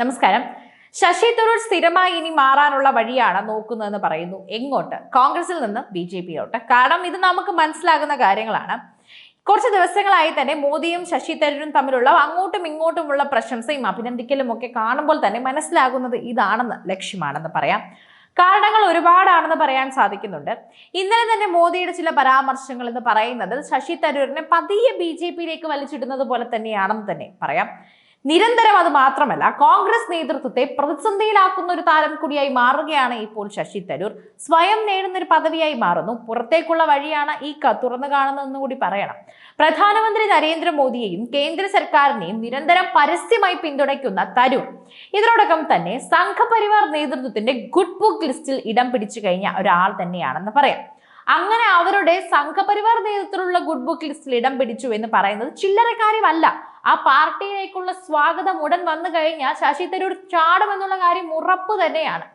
നമസ്കാരം. ശശി തരൂർ സ്ഥിരമായി ഇനി മാറാനുള്ള വഴിയാണ് നോക്കുന്നതെന്ന് പറയുന്നു. എങ്ങോട്ട്? കോൺഗ്രസിൽ നിന്ന് ബി ജെ പിയിലോട്ട്. കാരണം ഇത് നമുക്ക് മനസ്സിലാകുന്ന കാര്യങ്ങളാണ്. കുറച്ച് ദിവസങ്ങളായി തന്നെ മോദിയും ശശി തരൂരും തമ്മിലുള്ള അങ്ങോട്ടും ഇങ്ങോട്ടുമുള്ള പ്രശംസയും അഭിനന്ദിക്കലും ഒക്കെ കാണുമ്പോൾ തന്നെ മനസ്സിലാകുന്നത് ഇതാണെന്ന് ലക്ഷ്യമാണെന്ന് പറയാം. കാരണങ്ങൾ ഒരുപാടാണെന്ന് പറയാൻ സാധിക്കുന്നുണ്ട്. ഇന്നലെ തന്നെ മോദിയുടെ ചില പരാമർശങ്ങൾ എന്ന് പറയുന്നത് ശശി തരൂരിനെ പതിയെ ബി ജെ പിയിലേക്ക് വലിച്ചിടുന്നത് പോലെ തന്നെയാണെന്ന് തന്നെ പറയാം. നിരന്തരം അത് മാത്രമല്ല കോൺഗ്രസ് നേതൃത്വത്തെ പ്രതിസന്ധിയിലാക്കുന്ന ഒരു താരം കൂടിയായി മാറുകയാണ് ഇപ്പോൾ ശശി തരൂർ. സ്വയം നേടുന്ന ഒരു പദവിയായി മാറുന്നു. പുറത്തേക്കുള്ള വഴിയാണ് ഈ തുറന്നു കാണുന്നതെന്ന് കൂടി പറയണം. പ്രധാനമന്ത്രി നരേന്ദ്രമോദിയെയും കേന്ദ്ര സർക്കാരിനെയും നിരന്തരം പരസ്യമായി പിന്തുണയ്ക്കുന്ന തരൂർ. ഇതിനോടകം തന്നെ സംഘപരിവാർ നേതൃത്വത്തിന്റെ ഗുഡ് ബുക്ക് ലിസ്റ്റിൽ ഇടം പിടിച്ചു കഴിഞ്ഞ ഒരാൾ തന്നെയാണെന്ന് പറയാം. അങ്ങനെ അവരുടെ സംഘപരിവാർ നേതൃത്വത്തിലുള്ള ഗുഡ് ബുക്ക് ലിസ്റ്റിൽ ഇടം പിടിച്ചു എന്ന് പറയുന്നത് ചില്ലറ കാര്യമല്ല. ആ പാർട്ടിയിലേക്കുള്ള സ്വാഗതം ഉടൻ വന്നു കഴിഞ്ഞാൽ ശശി തരൂർ ചാടുമെന്നുള്ള കാര്യം ഉറപ്പ് തന്നെയാണ്.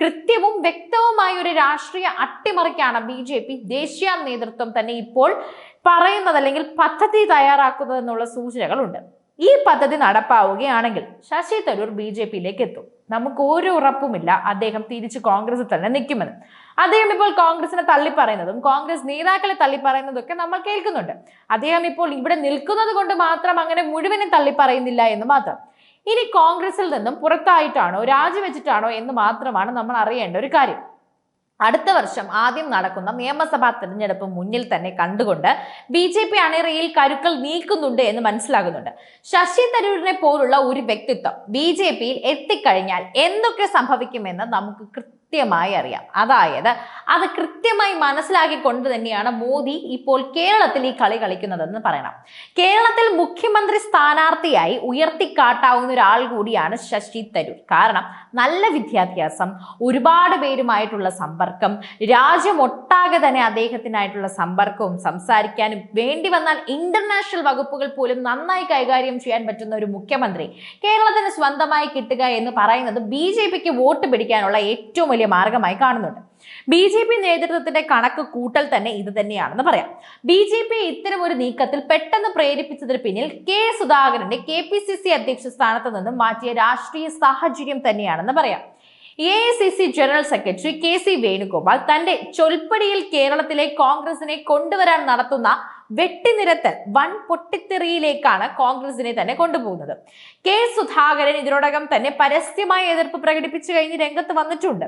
കൃത്യവും വ്യക്തവുമായ ഒരു രാഷ്ട്രീയ അട്ടിമറിക്കാണ് ബി ജെ പി ദേശീയ നേതൃത്വം തന്നെ ഇപ്പോൾ പറയുന്നത് അല്ലെങ്കിൽ പദ്ധതി തയ്യാറാക്കുന്നത് എന്നുള്ള സൂചനകളുണ്ട്. ഈ പദ്ധതി നടപ്പാവുകയാണെങ്കിൽ ശശി തരൂർ ബി ജെ പിയിലേക്ക് എത്തും. നമുക്ക് ഒരു ഉറപ്പുമില്ല. അദ്ദേഹം തിരിച്ച് കോൺഗ്രസിൽ തന്നെ നിൽക്കുമെന്ന്. അദ്ദേഹം ഇപ്പോൾ കോൺഗ്രസിനെ തള്ളിപ്പറയുന്നതും കോൺഗ്രസ് നേതാക്കളെ തള്ളിപ്പറയുന്നതും ഒക്കെ നമ്മൾ കേൾക്കുന്നുണ്ട്. അദ്ദേഹം ഇപ്പോൾ ഇവിടെ നിൽക്കുന്നത് കൊണ്ട് മാത്രം അങ്ങനെ മുഴുവനും തള്ളിപ്പറയുന്നില്ല എന്ന് മാത്രം. ഇനി കോൺഗ്രസിൽ നിന്നും പുറത്തായിട്ടാണോ രാജിവെച്ചിട്ടാണോ എന്ന് മാത്രമാണ് നമ്മൾ അറിയേണ്ട ഒരു കാര്യം. അടുത്ത വർഷം ആദ്യം നടക്കുന്ന നിയമസഭാ തെരഞ്ഞെടുപ്പ് മുന്നിൽ തന്നെ കണ്ടുകൊണ്ട് ബി ജെ പി അണിയറയിൽ കരുക്കൾ നീക്കുന്നുണ്ട് എന്ന് മനസ്സിലാകുന്നുണ്ട്. ശശി തരൂരിനെ പോലുള്ള ഒരു വ്യക്തിത്വം ബി ജെ പിയിൽ എത്തിക്കഴിഞ്ഞാൽ എന്തൊക്കെ സംഭവിക്കുമെന്ന് നമുക്ക് കൃത്യമായി അറിയാം. അതായത് അത് കൃത്യമായി മനസ്സിലാക്കിക്കൊണ്ട് തന്നെയാണ് മോദി ഇപ്പോൾ കേരളത്തിൽ ഈ കളി കളിക്കുന്നതെന്ന് പറയണം. കേരളത്തിൽ മുഖ്യമന്ത്രി സ്ഥാനാർത്ഥിയായി ഉയർത്തിക്കാട്ടാവുന്ന ഒരാൾ കൂടിയാണ് ശശി തരൂർ. കാരണം നല്ല വിദ്യാഭ്യാസം ഒരുപാട് പേരുമായിട്ടുള്ള സമ്പർക്കം രാജ്യമൊട്ടാകെ തന്നെ അദ്ദേഹത്തിനായിട്ടുള്ള സമ്പർക്കവും സംസാരിക്കാനും വേണ്ടി വന്നാൽ ഇന്റർനാഷണൽ വകുപ്പുകൾ പോലും നന്നായി കൈകാര്യം ചെയ്യാൻ പറ്റുന്ന ഒരു മുഖ്യമന്ത്രി കേരളത്തിന് സ്വന്തമായി കിട്ടുക എന്ന് പറയുന്നത് ബി വോട്ട് പിടിക്കാനുള്ള ഏറ്റവും വലിയ മാർഗമായി കാണുന്നുണ്ട്. ബി ജെ പി നേതൃത്വത്തിന്റെ കണക്ക് കൂട്ടൽ തന്നെ ഇത് തന്നെയാണെന്ന് പറയാം. ബി ജെ പി ഇത്തരം ഒരു നീക്കത്തിൽ പെട്ടെന്ന് പ്രേരിപ്പിച്ചതിന് പിന്നിൽ കെ സുധാകരന്റെ കെ പി സി സി അധ്യക്ഷ സ്ഥാനത്ത് നിന്നും മാറ്റിയ രാഷ്ട്രീയ സാഹചര്യം തന്നെയാണെന്ന് പറയാം. A I C C general secretary K C Venugopal തന്റെ ചൊൽപ്പടിയിൽ കേരളത്തിലെ കോൺഗ്രസിനെ കൊണ്ടുവരാൻ നടത്തുന്ന വെട്ടിനിരത്തൽ വൻ പൊട്ടിത്തെറിയിലേക്കാണ് കോൺഗ്രസിനെ തന്നെ കൊണ്ടുപോകുന്നത്. കെ സുധാകരൻ ഇതിനോടകം തന്നെ പരസ്യമായ എതിർപ്പ് പ്രകടിപ്പിച്ചു കഴിഞ്ഞ് രംഗത്ത് വന്നിട്ടുണ്ട്.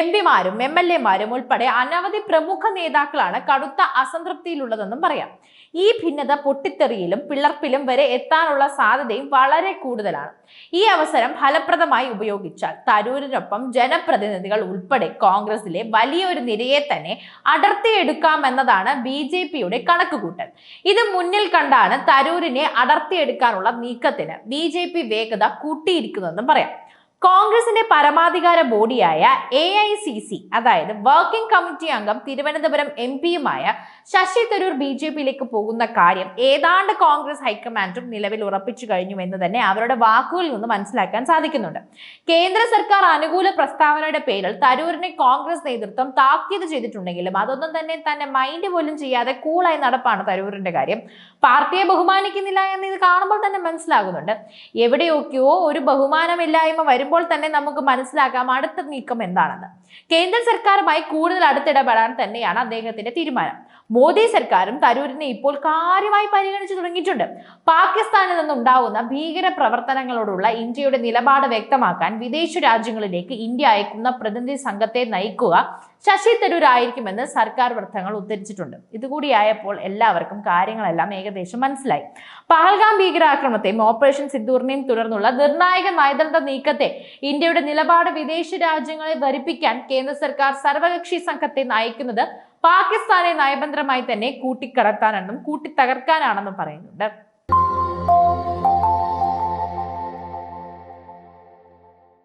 എം പിമാരും എം എൽ എമാരും ഉൾപ്പെടെ അനവധി പ്രമുഖ നേതാക്കളാണ് കടുത്ത അസംതൃപ്തിയിലുള്ളതെന്നും പറയാം. ഈ ഭിന്നത പൊട്ടിത്തെറിയിലും പിളർപ്പിലും വരെ എത്താനുള്ള സാധ്യതയും വളരെ കൂടുതലാണ്. ഈ അവസരം ഫലപ്രദമായി ഉപയോഗിച്ചാൽ തരൂരിനൊപ്പം ജനപ്രതിനിധികൾ ഉൾപ്പെടെ കോൺഗ്രസിലെ വലിയൊരു നിരയെ തന്നെ അടർത്തിയെടുക്കാമെന്നതാണ് ബി ജെ പിയുടെ കണക്കുകൂട്ടൽ. ഇത് മുന്നിൽ കണ്ടാണ് തരൂരിനെ അടർത്തിയെടുക്കാനുള്ള നീക്കത്തിന് ബി ജെ പി വേഗത കൂട്ടിയിരിക്കുന്നതെന്നും പറയാം. കോൺഗ്രസിന്റെ പരമാധികാര ബോഡിയായ എ ഐ സി സി അതായത് വർക്കിംഗ് കമ്മിറ്റി അംഗം തിരുവനന്തപുരം എം പിയുമായ ശശി തരൂർ ബി ജെ പിയിലേക്ക് പോകുന്ന കാര്യം ഏതാണ്ട് കോൺഗ്രസ് ഹൈക്കമാൻഡും നിലവിൽ ഉറപ്പിച്ചു കഴിഞ്ഞു എന്ന് തന്നെ അവരുടെ വാക്കുകളിൽ നിന്ന് മനസ്സിലാക്കാൻ സാധിക്കുന്നുണ്ട്. കേന്ദ്ര സർക്കാർ അനുകൂല പ്രസ്താവനയുടെ പേരിൽ തരൂരിനെ കോൺഗ്രസ് നേതൃത്വം താക്കീത് ചെയ്തിട്ടുണ്ടെങ്കിലും അതൊന്നും തന്നെ തന്നെ മൈൻഡ് പോലും ചെയ്യാതെ കൂളായി നടപ്പാണ് തരൂരിന്റെ കാര്യം. പാർട്ടിയെ ബഹുമാനിക്കുന്നില്ല എന്ന് ഇത് കാണുമ്പോൾ തന്നെ മനസ്സിലാകുന്നുണ്ട്. എവിടെയൊക്കെയോ ഒരു ബഹുമാനമില്ലായ്മ വരുമ്പോൾ തന്നെ നമുക്ക് മനസ്സിലാക്കാം അടുത്ത നീക്കം എന്താണെന്ന്. കേന്ദ്ര സർക്കാരുമായി കൂടുതൽ അടുത്തിടപെടാൻ തന്നെയാണ് അദ്ദേഹത്തിന്റെ തീരുമാനം. മോദി സർക്കാരും തരൂരിനെ ഇപ്പോൾ കാര്യമായി പരിഗണിച്ചു തുടങ്ങിയിട്ടുണ്ട്. പാകിസ്ഥാനിൽ നിന്നുണ്ടാവുന്ന ഭീകര പ്രവർത്തനങ്ങളോടുള്ള ഇന്ത്യയുടെ നിലപാട് വ്യക്തമാക്കാൻ വിദേശ രാജ്യങ്ങളിലേക്ക് ഇന്ത്യ അയക്കുന്ന പ്രതിനിധി സംഘത്തെ നയിക്കുക ശശി തരൂർ ആയിരിക്കുമെന്ന് സർക്കാർ വൃത്തങ്ങൾ ഉദ്ധരിച്ചിട്ടുണ്ട്. ഇതുകൂടിയായപ്പോൾ എല്ലാവർക്കും കാര്യങ്ങളെല്ലാം ഏകദേശം മനസ്സിലായി. പഹൽഗാം ഭീകരാക്രമണത്തെയും ഓപ്പറേഷൻ സിദ്ധൂറിനെയും തുടർന്നുള്ള നിർണായക നയതന്ത്ര നീക്കത്തെ ഇന്ത്യയുടെ നിലപാട് വിദേശ രാജ്യങ്ങളെ ധരിപ്പിക്കാൻ കേന്ദ്ര സർക്കാർ സർവകക്ഷി സംഘത്തെ നയിക്കുന്നത് പാകിസ്ഥാനെ നയതന്ത്രമായി തന്നെ കൂട്ടിക്കടത്താനെന്നും കൂട്ടിത്തകർക്കാനാണെന്നും പറയുന്നുണ്ട്.